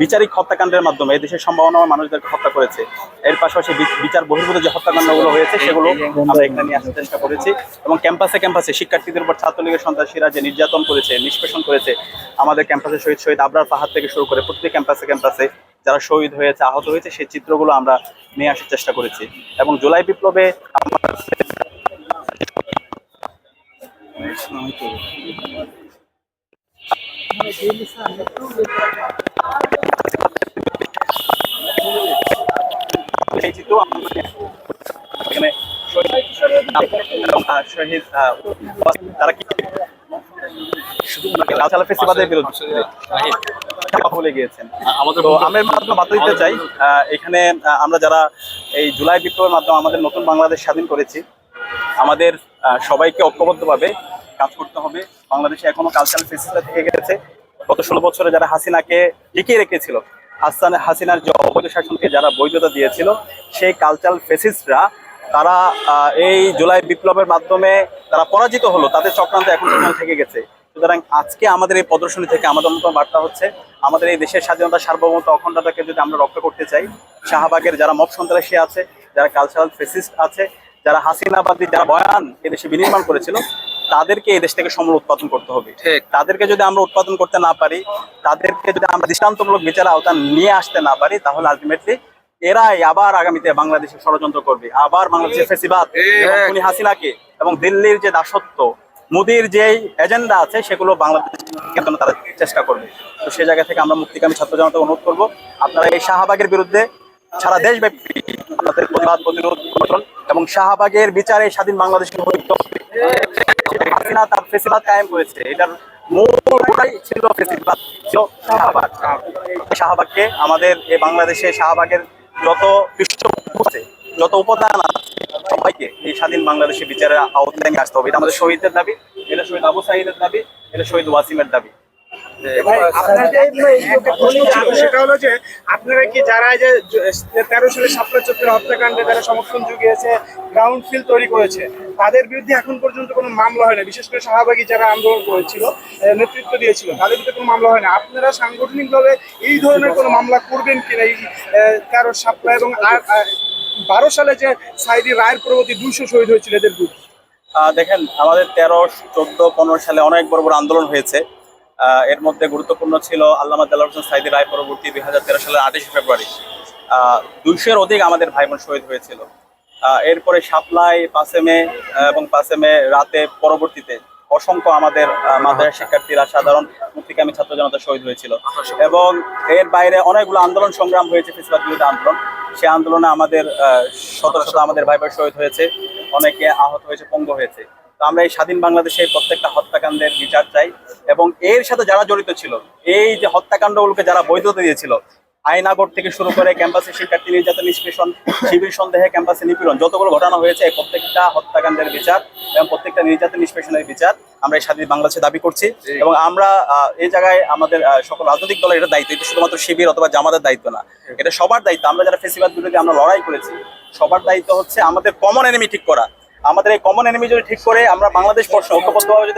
বিচারিক হত্যাকাণ্ডের মাধ্যমে এই দেশের সম্ভাবনা মানুষদেরকে হত্যা করেছে। এর পাশাপাশি বিচার বহির্ভূত যে হত্যাকাণ্ডগুলো হয়েছে সেগুলো আমরা এখানে নিয়ে আসার চেষ্টা করেছি। এবং ক্যাম্পাসে ক্যাম্পাসে শিক্ষার্থীদের উপর ছাত্রলীগের সন্ত্রাসীরা যে নির্যাতন করেছে নিষ্পেষণ করেছে আমাদের ক্যাম্পাসে শহীদ শহীদ আবরার পাহাড় থেকে শুরু করে প্রতিটি ক্যাম্পাসে ক্যাম্পাসে যারা শহীদ হয়েছে আহত হয়েছে সেই চিত্রগুলো আমরা নিয়ে আসার চেষ্টা করেছি। এবং জুলাই বিপ্লবে আমরা এখানে আমরা যারা এই জুলাই বিপ্লবের মাধ্যমে আমাদের নতুন বাংলাদেশ স্বাধীন করেছি, আমাদের সবাইকে ঐক্যবদ্ধভাবে কাজ করতে হবে। বাংলাদেশে এখনও কালচারাল ফেসিলিটি থেকে গেছে। গত ষোলো বছরে যারা হাসিনাকে টিকিয়ে রেখেছিল, হাসান হাসিনার যে অবৈধ শাসনকে যারা বৈধতা দিয়েছিল, সেই কালচারাল ফেসিস্টরা তারা এই জুলাই বিপ্লবের মাধ্যমে তারা পরাজিত হলো, তাদের চক্রান্ত এখন থেকে গেছে। সুতরাং আজকে আমাদের এই প্রদর্শনী থেকে আমাদের অন্যতম বার্তা হচ্ছে, আমাদের এই দেশের স্বাধীনতা, সার্বভৌমত্ব, অখণ্ডতাকে যদি আমরা রক্ষা করতে চাই, শাহবাগের যারা মব সন্ত্রাসী আছে, যারা কালচারাল ফেসিস্ট আছে, যারা হাসিনাবাদী, যারা বয়ান এদেশে বিনির্মাণ করেছিল তাদেরকে এই দেশ থেকে সমল উৎপাদন করতে হবে। তাদেরকে যদি আমরা উৎপাদন করতে না পারি তাদেরকে যদি আমরা দৃষ্টান্তমূলক বিচার আওতা নিয়ে আসতে না পারি তাহলে আলটিমেটলি এরাই আবার আগামীতে বাংলাদেশে ষড়যন্ত্র করবে। আবার বাংলাদেশের ফেসিবাদ এবং হাসিনাকে এবং দিল্লির যে দাসত্ব মোদির যে এজেন্ডা আছে সেগুলো বাংলাদেশের জন্য তারা চেষ্টা করবে। তো সেই জায়গা থেকে আমরা মুক্তিকামী ছাত্র জনতা অনুরোধ করব আপনারা এই শাহবাগের বিরুদ্ধে সারা দেশব্যাপী আপনাদের প্রতিবাদ প্রতিরোধ এবং শাহবাগের বিচারে স্বাধীন বাংলাদেশের। হাসিনা তার ফেসিবাদ কায়েম করেছে এটার ছিল ফেসিবাদ ছিল শাহবাগ। শাহবাগকে আমাদের এই বাংলাদেশে শাহবাগের যত পৃষ্ঠ আছে, যত উপাদান আছে, সবাইকে এই স্বাধীন বাংলাদেশে বিচারের আওতায় নিয়ে আসতে হবে। এটা আমাদের শহীদের দাবি, এটা শহীদ আবু সাহিদের দাবি, এটা শহীদ ওয়াসিমের দাবি। সেটা হলো যে আপনারা কি যারা এই যে তেরো সালে শাপলা চত্বর হত্যাকাণ্ডে যারা সমর্থন জুগিয়েছে গ্রাউন্ড ফিল তৈরি করেছে তাদের বিরুদ্ধে এখন পর্যন্ত কোনো মামলা হয় না বিশেষ করে শাহবাগী যারা আন্দোলন করেছিল নেতৃত্ব দিয়েছিল তাদের বিরুদ্ধে কোনো মামলা হয় না আপনারা সাংগঠনিকভাবে এই ধরনের কোনো মামলা করবেন কিনা এই তেরো শাপলা এবং আর বারো সালে যে সাইদি রায়ের পরবর্তী দুইশো শহীদ হয়েছিল এদের দেখেন আমাদের তেরো চোদ্দ পনেরো সালে অনেক বড় বড় আন্দোলন হয়েছে। এর মধ্যে গুরুত্বপূর্ণ ছিল আল্লামা দেলার হোসেন সাইদি রায় পরবর্তী দুই হাজার তেরো সালের আঠাশে ফেব্রুয়ারি। দুইশোর অধিক আমাদের ভাই বোন শহীদ হয়েছিল। এরপরে সাপ্লাই পাঁচে মে এবং পাঁচে মে রাতে পরবর্তীতে অসংখ্য আমাদের মাদ্রাসা শিক্ষার্থীরা সাধারণ মুক্তিকামী ছাত্র জনতা শহীদ হয়েছিল। এবং এর বাইরে অনেকগুলো আন্দোলন সংগ্রাম হয়েছে, ফিসবাদ বিরোধী আন্দোলন। সেই আন্দোলনে আমাদের শত শত আমাদের ভাই ভাই শহীদ হয়েছে, অনেকে আহত হয়েছে, পঙ্গু হয়েছে। তো আমরা এই স্বাধীন বাংলাদেশে প্রত্যেকটা হত্যাকাণ্ডের বিচার চাই। এবং এর সাথে যারা জড়িত ছিল এই যে হত্যাকাণ্ডগুলোকে যারা বৈধতা দিয়েছিল আইনাগর থেকে শুরু করে ক্যাম্পাসে শিক্ষার্থী নির্যাতন নিষ্পেষণ শিবির সন্দেহে ক্যাম্পাসে নিপীড়ন যতগুলো ঘটনা হয়েছে প্রত্যেকটা হত্যাকাণ্ডের বিচার এবং প্রত্যেকটা নির্যাতন নিষ্পেষণের বিচার আমরা এই স্বাধীন বাংলাদেশে দাবি করছি। এবং আমরা এই জায়গায় আমাদের সকল রাজনৈতিক দলের এটা দায়িত্ব এটা শুধুমাত্র শিবির অথবা জামাতের দায়িত্ব না। এটা সবার দায়িত্ব। আমরা যারা ফেসিবাদ বিরোধী আমরা লড়াই করেছি সবার দায়িত্ব হচ্ছে আমাদের কমন এনিমি ঠিক করা। আমাদের এই কমন এনিমি যদি ঠিক করে আমরা বাংলাদেশ বর্ষ ঐক্যবদ্ধভাবে